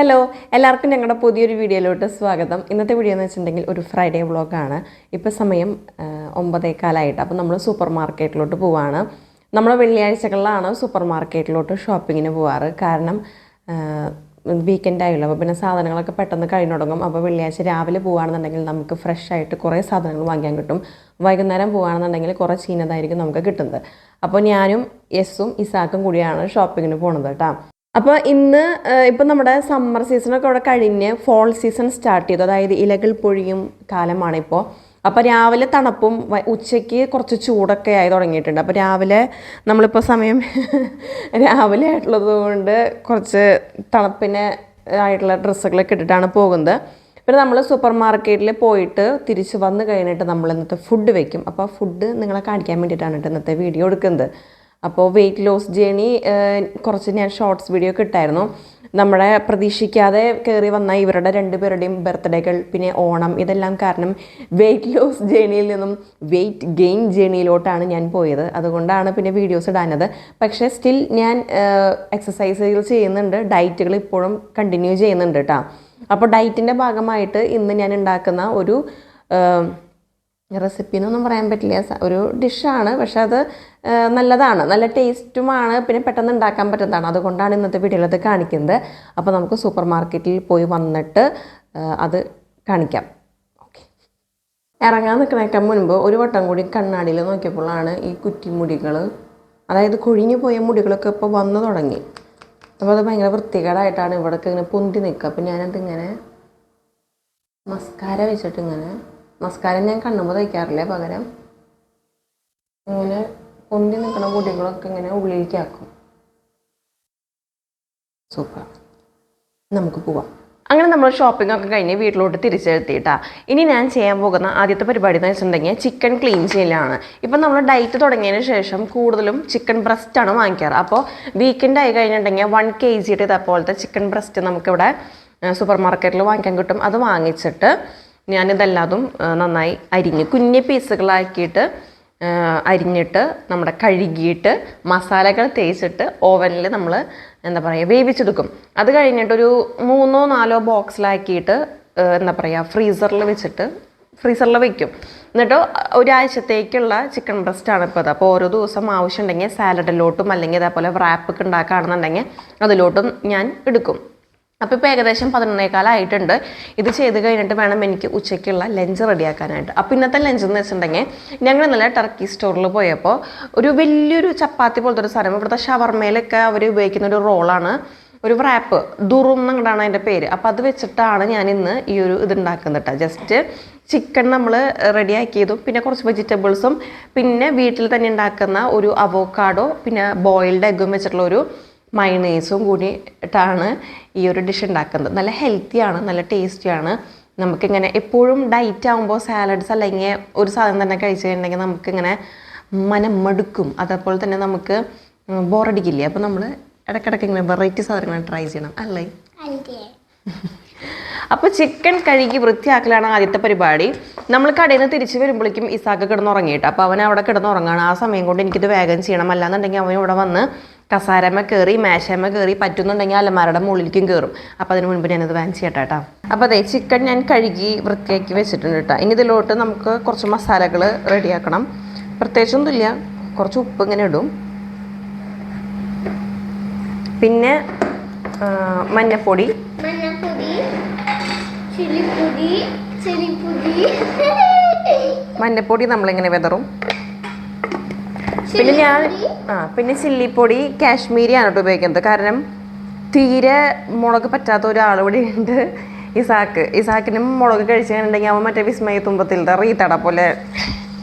Hello എല്ലാവർക്കും ഞങ്ങളുടെ പുതിയൊരു വീഡിയോയിലോട്ട് സ്വാഗതം. ഇന്നത്തെ വീഡിയോ എന്ന് വെച്ചിട്ടുണ്ടെങ്കിൽ ഒരു ഫ്രൈഡേ വ്ളോഗാണ് ഇപ്പോൾ സമയം ഒമ്പതേക്കാലായിട്ട് അപ്പോൾ നമ്മൾ സൂപ്പർ മാർക്കറ്റിലോട്ട് പോവാണ്. നമ്മൾ വെള്ളിയാഴ്ചകളിലാണ് സൂപ്പർ മാർക്കറ്റിലോട്ട് ഷോപ്പിങ്ങിന് പോവാറ്. കാരണം വീക്കെൻഡ് ആയല്ലോ. അപ്പോൾ പിന്നെ സാധനങ്ങളൊക്കെ പെട്ടെന്ന് കഴിഞ്ഞു തുടങ്ങും. അപ്പോൾ വെള്ളിയാഴ്ച രാവിലെ പോവുകയാണെന്നുണ്ടെങ്കിൽ നമുക്ക് ഫ്രഷ് ആയിട്ട് കുറേ സാധനങ്ങൾ വാങ്ങിക്കാൻ കിട്ടും. വൈകുന്നേരം പോവുകയാണെന്നുണ്ടെങ്കിൽ കുറേ ചീനതായിരിക്കും നമുക്ക് കിട്ടുന്നത്. അപ്പോൾ ഞാനും യെസ്സും ഇസാക്കും കൂടിയാണ് ഷോപ്പിങ്ങിന് പോകുന്നത് കേട്ടോ. അപ്പോൾ ഇന്ന് ഇപ്പം നമ്മുടെ സമ്മർ സീസണൊക്കെ അവിടെ കഴിഞ്ഞ് ഫോൾ സീസൺ സ്റ്റാർട്ട് ചെയ്തു. അതായത് ഇലകൾ പൊഴിയും കാലമാണിപ്പോൾ അപ്പോൾ രാവിലെ തണുപ്പും ഉച്ചയ്ക്ക് കുറച്ച് ചൂടൊക്കെ ആയി തുടങ്ങിയിട്ടുണ്ട്. അപ്പോൾ രാവിലെ നമ്മളിപ്പോൾ സമയം രാവിലെ ആയിട്ടുള്ളത് കൊണ്ട് കുറച്ച് തണുപ്പിന് ആയിട്ടുള്ള ഡ്രസ്സുകളൊക്കെ ഇട്ടിട്ടാണ് പോകുന്നത്. പിന്നെ നമ്മൾ സൂപ്പർ മാർക്കറ്റിൽ പോയിട്ട് തിരിച്ച് വന്നു കഴിഞ്ഞിട്ട് നമ്മൾ ഇന്നത്തെ ഫുഡ് വയ്ക്കും അപ്പോൾ ഫുഡ് നിങ്ങളെ കാണിക്കാൻ വേണ്ടിയിട്ടാണ് ഇന്നത്തെ വീഡിയോ എടുക്കുന്നത്. അപ്പോൾ വെയിറ്റ് ലോസ് ജേണി കുറച്ച് ഞാൻ ഷോർട്സ് വീഡിയോ ഒക്കെ ഇട്ടായിരുന്നു. നമ്മളെ പ്രതീക്ഷിക്കാതെ കയറി വന്ന ഇവരുടെ രണ്ടുപേരുടെയും ബർത്ത്ഡേകൾ പിന്നെ ഓണം ഇതെല്ലാം കാരണം വെയിറ്റ് ലോസ് ജേണിയിൽ നിന്നും വെയിറ്റ് ഗെയിൻ ജേണിയിലോട്ടാണ് ഞാൻ പോയത്. അതുകൊണ്ടാണ് പിന്നെ വീഡിയോസ് ഇടാനത് പക്ഷേ സ്റ്റിൽ ഞാൻ എക്സസൈസുകൾ ചെയ്യുന്നുണ്ട്. ഡയറ്റുകൾ ഇപ്പോഴും കണ്ടിന്യൂ ചെയ്യുന്നുണ്ട് കേട്ടോ അപ്പോൾ ഡയറ്റിന്റെ ഭാഗമായിട്ട് ഇന്ന് ഞാൻ ഉണ്ടാക്കുന്ന ഒരു റെസിപ്പി എന്നൊന്നും പറയാൻ പറ്റില്ല. ഒരു ഡിഷാണ്. പക്ഷെ അത് നല്ലതാണ്. നല്ല ടേസ്റ്റുമാണ്. പിന്നെ പെട്ടെന്ന് ഉണ്ടാക്കാൻ പറ്റുന്നതാണ്. അതുകൊണ്ടാണ് ഇന്നത്തെ വീഡിയോയിൽ അത് കാണിക്കുന്നത്. അപ്പോൾ നമുക്ക് സൂപ്പർ മാർക്കറ്റിൽ പോയി വന്നിട്ട് അത് കാണിക്കാം. ഓക്കെ. ഇറങ്ങാൻ നിൽക്കണേക്കാൻ മുൻപ് ഒരു വട്ടം കൂടി കണ്ണാടിയിൽ നോക്കിയപ്പോഴാണ് ഈ കുറ്റിമുടികൾ അതായത് കൊഴിഞ്ഞു പോയ മുടികളൊക്കെ ഇപ്പോൾ വന്നു തുടങ്ങി. അപ്പോൾ അത് ഭയങ്കര വൃത്തികേടായിട്ടാണ് ഇവിടെയൊക്കെ ഇങ്ങനെ പൊന്തി നിൽക്കുക. അപ്പോൾ ഞാനതിങ്ങനെ മസ്കാര വെച്ചിട്ട് ഇങ്ങനെ മസ്കാര ഞാൻ കണ്ണുമ്പോൾ തയ്ക്കാറില്ല പകരം? ഇങ്ങനെ പൊന്തി നിൽക്കുന്ന മുടികളൊക്കെ ഇങ്ങനെ ഉള്ളിലേക്ക് ആക്കും. സൂപ്പർ. നമുക്ക് പോവാം. അങ്ങനെ നമ്മൾ ഷോപ്പിംഗ് ഒക്കെ കഴിഞ്ഞ് വീട്ടിലോട്ട് തിരിച്ചെത്തിയിട്ടാ. ഇനി ഞാൻ ചെയ്യാൻ പോകുന്ന ആദ്യത്തെ പരിപാടി എന്ന് വെച്ചിട്ടുണ്ടെങ്കിൽ ചിക്കൻ ക്ലീൻ ചെയ്യലാണ്. ഇപ്പം നമ്മൾ ഡയറ്റ് തുടങ്ങിയതിന് ശേഷം കൂടുതലും ചിക്കൻ ബ്രസ്റ്റ് ആണ് വാങ്ങിക്കാറ്. അപ്പോൾ വീക്കെൻഡ് ആയി കഴിഞ്ഞിട്ടുണ്ടെങ്കിൽ വൺ കെ ജിയുടെ ഇതേപോലത്തെ ചിക്കൻ ബ്രസ്റ്റ് നമുക്കിവിടെ സൂപ്പർ മാർക്കറ്റിൽ വാങ്ങിക്കാൻ കിട്ടും. അത് വാങ്ങിച്ചിട്ട് ഞാനിതെല്ലാതും നന്നായി അരിഞ്ഞ് കുഞ്ഞു പീസുകളാക്കിയിട്ട് അരിഞ്ഞിട്ട് നമ്മുടെ കഴുകിയിട്ട് മസാലകൾ തേച്ചിട്ട് ഓവനിൽ നമ്മൾ എന്താ പറയുക വേവിച്ചെടുക്കും. അത് കഴിഞ്ഞിട്ടൊരു മൂന്നോ നാലോ ബോക്സിലാക്കിയിട്ട് എന്താ പറയുക ഫ്രീസറിൽ വെച്ചിട്ട് ഫ്രീസറിൽ വെക്കും. എന്നിട്ട് ഒരാഴ്ചത്തേക്കുള്ള ചിക്കൻ ബ്രസ്റ്റാണ് ഇപ്പോൾ അത് അപ്പോൾ ഓരോ ദിവസം ആവശ്യമുണ്ടെങ്കിൽ സാലഡിലോട്ടും അല്ലെങ്കിൽ അതേപോലെ റാപ്പൊക്കെ ഉണ്ടാക്കുകയാണെന്നുണ്ടെങ്കിൽ അതിലോട്ടും ഞാൻ എടുക്കും. അപ്പോൾ ഇപ്പോൾ ഏകദേശം പതിനൊന്നേക്കാലായിട്ടുണ്ട് ഇത് ചെയ്ത് കഴിഞ്ഞിട്ട് വേണം എനിക്ക് ഉച്ചയ്ക്കുള്ള ലഞ്ച് റെഡിയാക്കാനായിട്ട്. അപ്പോൾ ഇന്നത്തെ ലഞ്ച് എന്ന് വെച്ചിട്ടുണ്ടെങ്കിൽ ഞങ്ങൾ ഇന്നലെ ടർക്കി സ്റ്റോറിൽ പോയപ്പോൾ ഒരു വലിയൊരു ചപ്പാത്തി പോലത്തെ ഒരു സാധനം. ഇവിടുത്തെ ഷവർമയിലൊക്കെ അവർ ഉപയോഗിക്കുന്ന ഒരു റോളാണ് ഒരു റാപ്പ് ദുറും എന്നങ്ങടാണ് അതിന്റെ പേര്. അപ്പോൾ അത് വെച്ചിട്ടാണ് ഞാൻ ഇന്ന് ഈ ഒരു ഇത് ഉണ്ടാക്കുന്നത് കേട്ടോ ജസ്റ്റ് ചിക്കൻ നമ്മൾ റെഡിയാക്കിയതും പിന്നെ കുറച്ച് വെജിറ്റബിൾസും പിന്നെ വീട്ടിൽ തന്നെ ഉണ്ടാക്കുന്ന ഒരു അവോക്കാഡോ പിന്നെ ബോയിൽഡ് എഗ്ഗും വെച്ചിട്ടുള്ള ഒരു മയണൈസും കൂടിയിട്ടാണ് ഈ ഒരു ഡിഷ് ഉണ്ടാക്കുന്നത്. നല്ല ഹെൽത്തിയാണ് നല്ല ടേസ്റ്റിയാണ് നമുക്കിങ്ങനെ എപ്പോഴും ഡയറ്റ് ആകുമ്പോൾ സാലഡ്സ് അല്ലെങ്കിൽ ഒരു സാധനം തന്നെ കഴിച്ചിട്ടുണ്ടെങ്കിൽ നമുക്കിങ്ങനെ മനം മടുക്കും. അതേപോലെ തന്നെ നമുക്ക് ബോറടിക്കില്ലേ അപ്പോൾ നമ്മൾ ഇടയ്ക്കിടയ്ക്ക് ഇങ്ങനെ വെറൈറ്റി സാധനങ്ങൾ ട്രൈ ചെയ്യണം അല്ലേ? അപ്പോൾ ചിക്കൻ കഴുകി വൃത്തിയാക്കലാണ് ആദ്യത്തെ പരിപാടി. നമ്മൾ കടയിൽ നിന്ന് തിരിച്ച് വരുമ്പോഴേക്കും ഇസാക്ക് കിടന്നുറങ്ങിയിട്ട് അപ്പോൾ അവൻ അവിടെ കിടന്നുറങ്ങാണ്. ആ സമയം കൊണ്ട് എനിക്കിത് വേഗം ചെയ്യണം. അല്ലാന്നുണ്ടെങ്കിൽ അവൻ ഇവിടെ വന്ന് കസാരമ്മ കയറി മേശമ്മ കയറി പറ്റുന്നുണ്ടെങ്കിൽ അലമാരയുടെ മുകളിലേക്കും കയറും. അപ്പോൾ അതിന് മുൻപ് ഞാനത് വാൻ ചെയ്യട്ടെ കേട്ടോ അപ്പോൾ അതെ ചിക്കൻ ഞാൻ കഴുകി വൃത്തിയാക്കി വെച്ചിട്ടുണ്ട് കേട്ടോ ഇനി ഇതിലോട്ട് നമുക്ക് കുറച്ച് മസാലകൾ റെഡിയാക്കണം പ്രത്യേകിച്ചൊന്നുമില്ല കുറച്ച് ഉപ്പ് ഇങ്ങനെ ഇടും. പിന്നെ മഞ്ഞപ്പൊടി. മഞ്ഞപ്പൊടി നമ്മളിങ്ങനെ വിതറും. പിന്നെ ഞാൻ ആ പിന്നെ ചില്ലിപ്പൊടി കാശ്മീരി ആണ് കേട്ടോ ഉപയോഗിക്കുന്നത്. കാരണം തീരെ മുളക് പറ്റാത്ത ഒരാൾ ഇവിടെ ഉണ്ട് ഇസാക്ക്. സാക്കിനും മുളക് കഴിച്ചിട്ടുണ്ടെങ്കിൽ അവൻ മറ്റേ വിസ്മയ തുമ്പത്തിലത്തെ റീത്തട പോലെ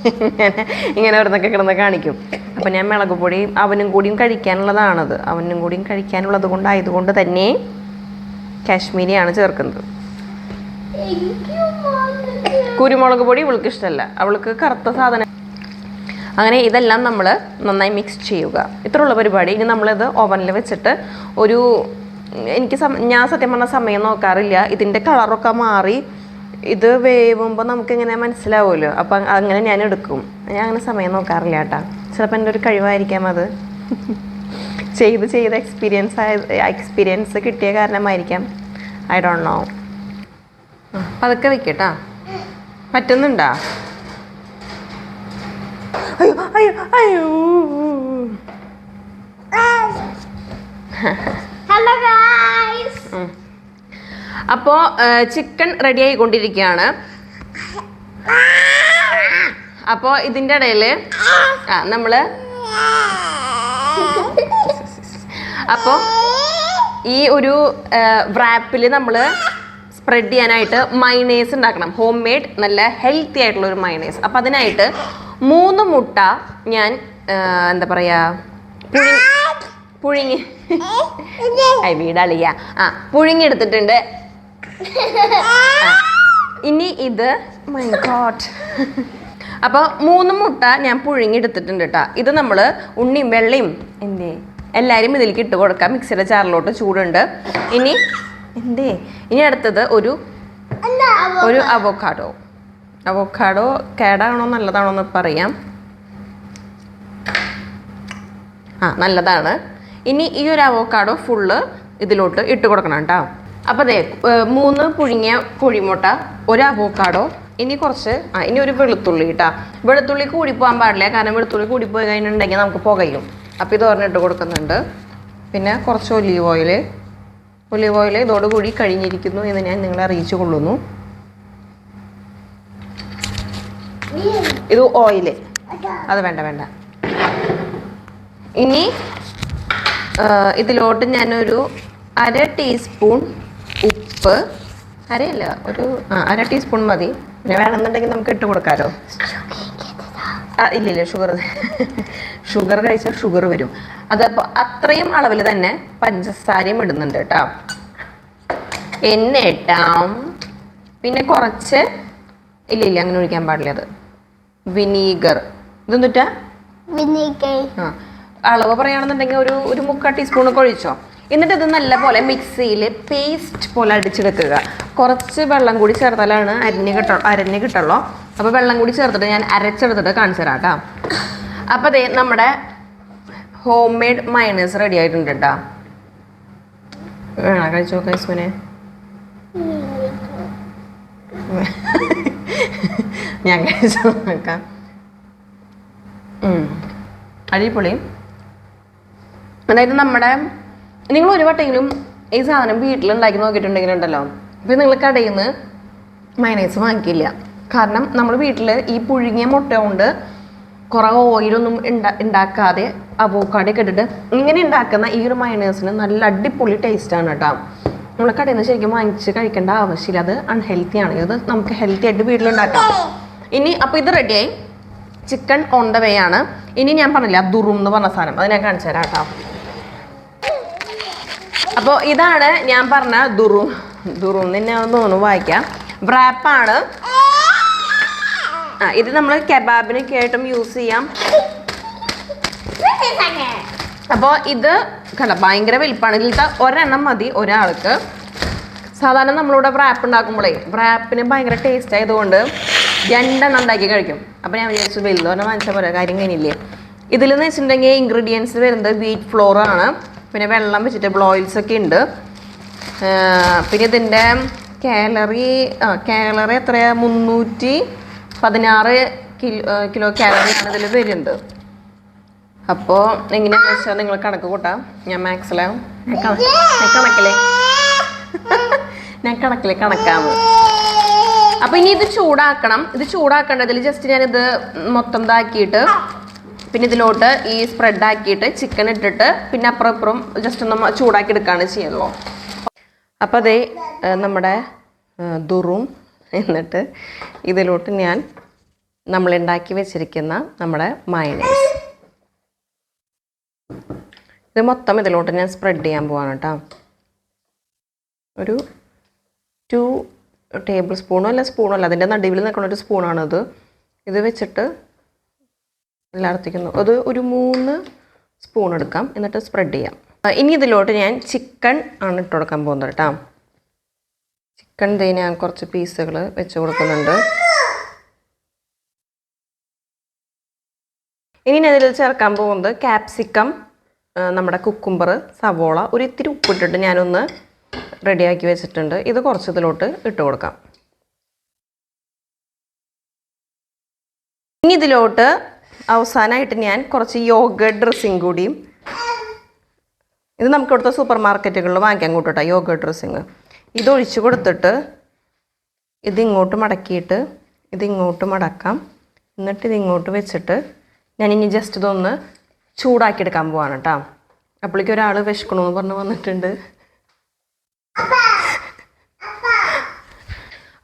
ഇങ്ങനെ ഇങ്ങനെ ഓരോന്നൊക്കെ കിടന്ന് കാണിക്കും. അപ്പം ഞാൻ മുളക് പൊടി അവനും കൂടിയും കഴിക്കാനുള്ളതാണത്. അവനും കൂടിയും കഴിക്കാനുള്ളത് കൊണ്ടായതുകൊണ്ട് തന്നെ കാശ്മീരിയാണ് ചേർക്കുന്നത്. കുരുമുളക് പൊടി ഇവൾക്ക് ഇഷ്ടമല്ല അവൾക്ക് കറുത്ത സാധനം അങ്ങനെ ഇതെല്ലാം നമ്മൾ നന്നായി മിക്സ് ചെയ്യുക. ഇത്രയുള്ള പരിപാടി. ഇനി നമ്മളിത് ഓവനിൽ വെച്ചിട്ട് ഒരു എനിക്ക് ഞാൻ സത്യം പറഞ്ഞ സമയം നോക്കാറില്ല. ഇതിന്റെ കളറൊക്കെ മാറി ഇത് വേവുമ്പോൾ നമുക്കിങ്ങനെ മനസ്സിലാവുമല്ലോ. അപ്പം അങ്ങനെ ഞാൻ എടുക്കും. ഞാൻ അങ്ങനെ സമയം നോക്കാറില്ല കേട്ടാ. ചിലപ്പോൾ എന്റെ ഒരു കഴിവായിരിക്കാം അത്. ചെയ്ത് ചെയ്ത് എക്സ്പീരിയൻസ് ആയ എക്സ്പീരിയൻസ് കിട്ടിയ കാരണമായിരിക്കാം. ഐ ഡോണ്ട് നോ പതുക്കെ വെക്കട്ടാ പറ്റുന്നുണ്ടാ? അയ്യോ അയ്യോ അയ്യോ. ഹലോ ഗായ്സ് അപ്പോ ചിക്കൻ റെഡി ആയിക്കൊണ്ടിരിക്കുകയാണ്. അപ്പോ ഇതിന്റെ ഇടയിൽ ആ നമ്മൾ അപ്പോ ഈ ഒരു വ്രാപ്പിൽ നമ്മൾ സ്പ്രെഡ് ചെയ്യാനായിട്ട് മൈനേസ് ഉണ്ടാക്കണം. ഹോം മെയ്ഡ് നല്ല ഹെൽത്തി ആയിട്ടുള്ള ഒരു മൈനേസ് അപ്പം അതിനായിട്ട് മൂന്ന് മുട്ട ഞാൻ എന്താ പറയുക പുഴുങ്ങി ഐ വീടളിയ. ആ പുഴുങ്ങിയെടുത്തിട്ടുണ്ട്. ഇനി ഇത് മൈ ഗോഡ് അപ്പോൾ മൂന്ന് മുട്ട ഞാൻ പുഴുങ്ങി എടുത്തിട്ടുണ്ട് കേട്ടോ ഇത് നമ്മൾ ഉണ്ണിയും വെള്ളയും എന്തേ എല്ലാവരും ഇതിലേക്ക് ഇട്ട് കൊടുക്കാം. മിക്സിയുടെ ചാറിലോട്ട് ചൂടുണ്ട്. ഇനി എന്തേ ഇനി അടുത്തത് ഒരു ഒരു അവോക്കാഡോ അവോക്കാഡോ കേടാണോ നല്ലതാണോ എന്ന് പറയാം. ആ നല്ലതാണ്. ഇനി ഈ ഒരു അവോക്കാഡോ ഫുള്ള് ഇതിലോട്ട് ഇട്ട് കൊടുക്കണം കേട്ടോ. അപ്പോൾ അതെ മൂന്ന് പുഴുങ്ങിയ കുഴിമുട്ട ഒരു അവോക്കാഡോ ഇനി കുറച്ച് ആ ഇനി ഒരു വെളുത്തുള്ളി കേട്ടോ. വെളുത്തുള്ളി കൂടിപ്പോകാൻ പാടില്ല കാരണം വെളുത്തുള്ളി പോയി കഴിഞ്ഞിട്ടുണ്ടെങ്കിൽ നമുക്ക് പുകയും. അപ്പോൾ ഇത് ഒരെണ്ണം ഇട്ട് കൊടുക്കുന്നുണ്ട്. പിന്നെ കുറച്ച് ഒലീവ് ഓയിൽ ഒലീവ് ഓയിൽ ഇതോടുകൂടി കഴിഞ്ഞിരിക്കുന്നു എന്ന് ഞാൻ നിങ്ങളെ അറിയിച്ചു കൊള്ളുന്നു. ഇത് ഓയിൽ അത് വേണ്ട വേണ്ട. ഇനി ഇതിലോട്ട് ഞാനൊരു അര ടീസ്പൂൺ ഉപ്പ്. അരയല്ല ഒരു അര ടീസ്പൂൺ മതി. വേണമെന്നുണ്ടെങ്കിൽ നമുക്ക് ഇട്ട് കൊടുക്കാമല്ലോ ഇല്ലില്ല ഷുഗർ ഷുഗർ കഴിച്ചാൽ ഷുഗർ വരും. അതപ്പോൾ അത്രയും അളവിൽ തന്നെ പഞ്ചസാരയും ഇടുന്നുണ്ട് കേട്ടോ. എണ്ണ ഇട്ടാം. പിന്നെ കുറച്ച് ഇല്ലില്ല ഇല്ല അങ്ങനെ ഒഴിക്കാൻ പാടില്ല അത്. വിനീഗർ. ഇതെന്നിട്ടാ വിനീഗർ. ആ. അളവ് പറയുകയാണെന്നുണ്ടെങ്കിൽ ഒരു ഒരു മുക്കാൽ ടീസ്പൂൺ ഒഴിച്ചോ. എന്നിട്ട് ഇത് നല്ലപോലെ മിക്സിയിൽ പേസ്റ്റ് പോലെ അടിച്ചെടുക്കുക. കുറച്ച് വെള്ളം കൂടി ചേർത്താലാണ് അരിഞ്ഞ് കിട്ട അരഞ്ഞ് കിട്ടുള്ളൂ. അപ്പോൾ വെള്ളം കൂടി ചേർത്തിട്ട് ഞാൻ അരച്ചെടുത്തിട്ട് കാണിച്ചു തരാം കേട്ടോ. അപ്പോൾ അതെ നമ്മുടെ ഹോം മെയ്ഡ് മയണൈസ് റെഡി ആയിട്ടുണ്ട് കേട്ടോ. വേണോ കഴിച്ചു നോക്കാം ഞാൻ കഴിച്ചു നോക്കാം. അടിപൊളി. അതായത് നമ്മുടെ നിങ്ങൾ ഒരു വട്ടെങ്കിലും ഈ സാധനം വീട്ടിൽ ഉണ്ടാക്കി നോക്കിയിട്ടുണ്ടെങ്കിലുണ്ടല്ലോ. ഇപ്പം നിങ്ങൾ കടയിൽ നിന്ന് മയണൈസ് വാങ്ങിക്കില്ല. കാരണം നമ്മൾ വീട്ടിൽ ഈ പുഴുങ്ങിയ മുട്ട കൊണ്ട് കുറേ ഓയിലൊന്നും ഉണ്ടാ ഉണ്ടാക്കാതെ അവോക്കാടൊക്കെ ഇട്ടിട്ട് ഇങ്ങനെ ഉണ്ടാക്കുന്ന ഈ ഒരു മയണൈസിന് നല്ല അടിപൊളി ടേസ്റ്റാണ് കേട്ടോ. നമ്മൾ കടയിൽ നിന്ന് ശരിക്കും വാങ്ങിച്ച് കഴിക്കേണ്ട ആവശ്യമില്ല. അത് അൺഹെൽത്തി ആണ്. ഇത് നമുക്ക് ഹെൽത്തി ആയിട്ട് വീട്ടിലുണ്ടാക്കാം. ഇനി അപ്പോൾ ഇത് റെഡിയായി ചിക്കൻ ഓൺ ദ വേ ആണ്. ഇനി ഞാൻ പറഞ്ഞില്ല ദുറും എന്ന് പറഞ്ഞ സാധനം. അത് ഞാൻ കാണിച്ചു തരാം കേട്ടോ. അപ്പോൾ ഇതാണ് ഞാൻ പറഞ്ഞ ദുറും. ദുറും തന്നെ തോന്നുന്നു വായിക്കാം. വ്രാപ്പാണ് ആ ഇത് നമ്മൾ കബാബിനൊക്കെ ആയിട്ടും യൂസ് ചെയ്യാം. അപ്പോൾ ഇത് കണ്ട ഭയങ്കര വലിപ്പാണ് ഇതിലത്തെ ഒരെണ്ണം മതി ഒരാൾക്ക്. സാധാരണ നമ്മളിവിടെ റാപ്പ് ഉണ്ടാക്കുമ്പോഴേ റാപ്പിന് ഭയങ്കര ടേസ്റ്റ് ആയതുകൊണ്ട് രണ്ടെണ്ണം ഉണ്ടാക്കി കഴിക്കും. അപ്പോൾ ഞാൻ വിചാരിച്ചു വലുതോന്നെ വാങ്ങിച്ചാൽ പോലെ കാര്യം കഴിഞ്ഞില്ലേ ഇതിൽ നിന്ന് വെച്ചിട്ടുണ്ടെങ്കിൽ ഇൻഗ്രീഡിയൻസ് വരുന്നത് വീറ്റ് ഫ്ലോർ ആണ്. പിന്നെ വെള്ളം വെച്ചിട്ട് ഓയിൽസ് ഒക്കെ ഉണ്ട്. പിന്നെ ഇതിന്റെ കാലറി ആ കാലറി എത്രയാ? മുന്നൂറ്റി പതിനാറ് കിലോ കിലോ കാലറിയാണ് ഇതിൽ വരുന്നത്. അപ്പോൾ എങ്ങനെയാണെന്ന് വെച്ചാൽ നിങ്ങൾ കണക്ക് കൂട്ടാം. ഞാൻ മാക്സിലാവും ഞാൻ കണ- ഞാൻ കണക്കിലെ. ഞാൻ കണക്കിലെ കണക്കാണ് അപ്പോൾ ഇനി ഇത് ചൂടാക്കണം. ഇത് ചൂടാക്കേണ്ടതിൽ ജസ്റ്റ് ഞാൻ ഇത് മൊത്തം ഇതാക്കിയിട്ട് പിന്നെ ഇതിലോട്ട് ഈ സ്പ്രെഡ് ആക്കിയിട്ട് ചിക്കൻ ഇട്ടിട്ട് പിന്നെ അപ്പുറം ഇപ്പുറം ജസ്റ്റ് ഒന്ന് ചൂടാക്കി എടുക്കുകയാണ് ചെയ്യുള്ളൂ അപ്പോൾ അതേ നമ്മുടെ ദുറും എന്നിട്ട് ഇതിലോട്ട് ഞാൻ നമ്മൾ നമ്മളുണ്ടാക്കി വെച്ചിരിക്കുന്ന നമ്മുടെ മയണൈസ് ഇത് മൊത്തം ഇതിലോട്ട് ഞാൻ സ്പ്രെഡ് ചെയ്യാൻ പോവാണ് കേട്ടോ. ഒരു ടു ടേബിൾ സ്പൂണോ അല്ല സ്പൂണോ അല്ല അതിന്റെ നടുവിൽ നിൽക്കുന്ന ഒരു സ്പൂണാണത് ഇത് വെച്ചിട്ട് എല്ലായിടത്തേക്കും അത് ഒരു മൂന്ന് സ്പൂൺ എടുക്കാം എന്നിട്ട് സ്പ്രെഡ് ചെയ്യാം. ഇനി ഇതിലോട്ട് ഞാൻ ചിക്കൻ ആണ് ഇട്ട് കൊടുക്കാൻ പോകുന്നത് കേട്ടോ. ചിക്കൻ ദേ ഞാൻ കുറച്ച് പീസുകൾ വെച്ച് കൊടുക്കുന്നുണ്ട്. ഇനി ഞാൻ ഇതിൽ ചേർക്കാൻ പോകുന്നത് ക്യാപ്സിക്കം നമ്മുടെ കുക്കുംബർ സവോള ഒരു ഇത്തിരി ഉപ്പിട്ടിട്ട് ഞാനൊന്ന് റെഡിയാക്കി വെച്ചിട്ടുണ്ട്. ഇത് കുറച്ചിതിലോട്ട് ഇട്ട് കൊടുക്കാം. ഇനി ഇതിലോട്ട് അവസാനമായിട്ട് ഞാൻ കുറച്ച് യോഗ ഡ്രസ്സിങ് കൂടിയും ഇത് നമുക്ക് ഇവിടുത്തെ സൂപ്പർ മാർക്കറ്റുകളിൽ വാങ്ങിക്കാൻ കൂട്ടോ യോഗ ഡ്രസ്സിങ് ഇത് ഒഴിച്ച് കൊടുത്തിട്ട് ഇതിങ്ങോട്ട് മടക്കിയിട്ട് ഇതിങ്ങോട്ട് മടക്കാം. എന്നിട്ട് ഇതിങ്ങോട്ട് വെച്ചിട്ട് ഞാനിനി ജസ്റ്റ് ഇതൊന്ന് ചൂടാക്കിയെടുക്കാൻ പോവാണ് കേട്ടോ. അപ്പോഴേക്കും ഒരാൾ വിശക്കണമെന്ന് പറഞ്ഞ് വന്നിട്ടുണ്ട്.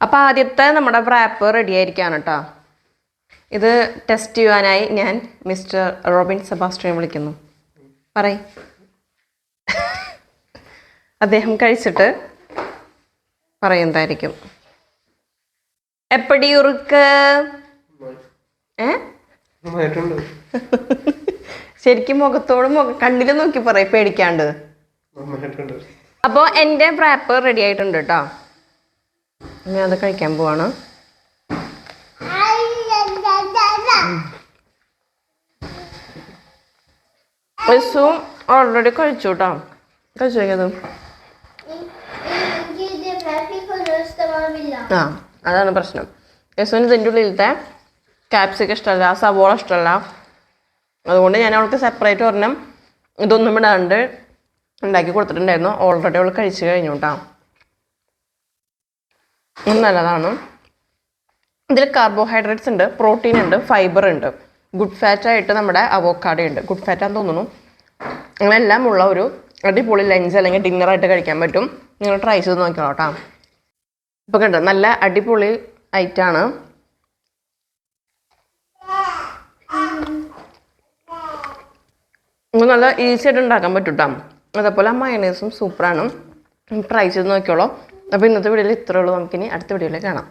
അപ്പോൾ ആദ്യത്തെ നമ്മുടെ റാപ്പ് റെഡി ആയിരിക്കാണ് കേട്ടോ ഇത് ടെസ്റ്റ് ചെയ്യുവാനായി ഞാൻ മിസ്റ്റർ റോബിൻ സെബാസ്റ്റിനെ വിളിക്കുന്നു. പറയ്. അദ്ദേഹം കഴിച്ചിട്ട് പറയുന്നതായിരിക്കും എപ്പടി ഉറുക്ക്? ഏ? ശരിക്കും മുഖത്തോട് മുഖ കണ്ണിൽ നോക്കി പറയും പേടിക്കാണ്ട്. അപ്പോൾ എന്റെ പ്രാപ്പർ റെഡി ആയിട്ടുണ്ട് കേട്ടോ. ഞാൻ അത് കഴിക്കാൻ പോവാണ് ും. ഓൾറെഡി കഴിച്ചു കേട്ടോ. കഴിച്ചു കഴിക്കത് ആ അതാണ് പ്രശ്നം. യസുവിന് ഇതിന്റെ ഉള്ളിലത്തെ ക്യാപ്സിക്കം ഇഷ്ടമല്ല സവോള ഇഷ്ടമല്ല. അതുകൊണ്ട് ഞാൻ അവൾക്ക് സെപ്പറേറ്റ് ഒരെണ്ണം ഇതൊന്നും ഇടാണ്ട് ഉണ്ടാക്കി കൊടുത്തിട്ടുണ്ടായിരുന്നു. ഓൾറെഡി അവൾ കഴിച്ചു കഴിഞ്ഞു കേട്ടോ നല്ലതാണ്. ഇതിൽ കാർബോഹൈഡ്രേറ്റ്സ് ഉണ്ട് പ്രോട്ടീൻ ഉണ്ട് ഫൈബർ ഉണ്ട്. ഗുഡ് ഫാറ്റ് ആയിട്ട് നമ്മുടെ അവോക്കാഡോ ഉണ്ട്. ഗുഡ് ഫാറ്റാന്ന് തോന്നുന്നു. അങ്ങനെല്ലാം ഉള്ള ഒരു അടിപൊളി ലഞ്ച് അല്ലെങ്കിൽ ഡിന്നറായിട്ട് കഴിക്കാൻ പറ്റും. നിങ്ങൾ ട്രൈ ചെയ്ത് നോക്കിക്കോളൂ കേട്ടോ ഇപ്പോൾ കണ്ടോ നല്ല അടിപൊളി ഐറ്റാണ് നല്ല ഈസി ആയിട്ട് ഉണ്ടാക്കാൻ പറ്റും അതേപോലെ മയണൈസും സൂപ്പറാണ് ട്രൈ ചെയ്ത് നോക്കിയോളൂ അപ്പോൾ ഇന്നത്തെ വീഡിയോയിൽ ഇത്രയേ ഉള്ളൂ. നമുക്കിനി അടുത്ത വീഡിയോയിൽ കാണാം.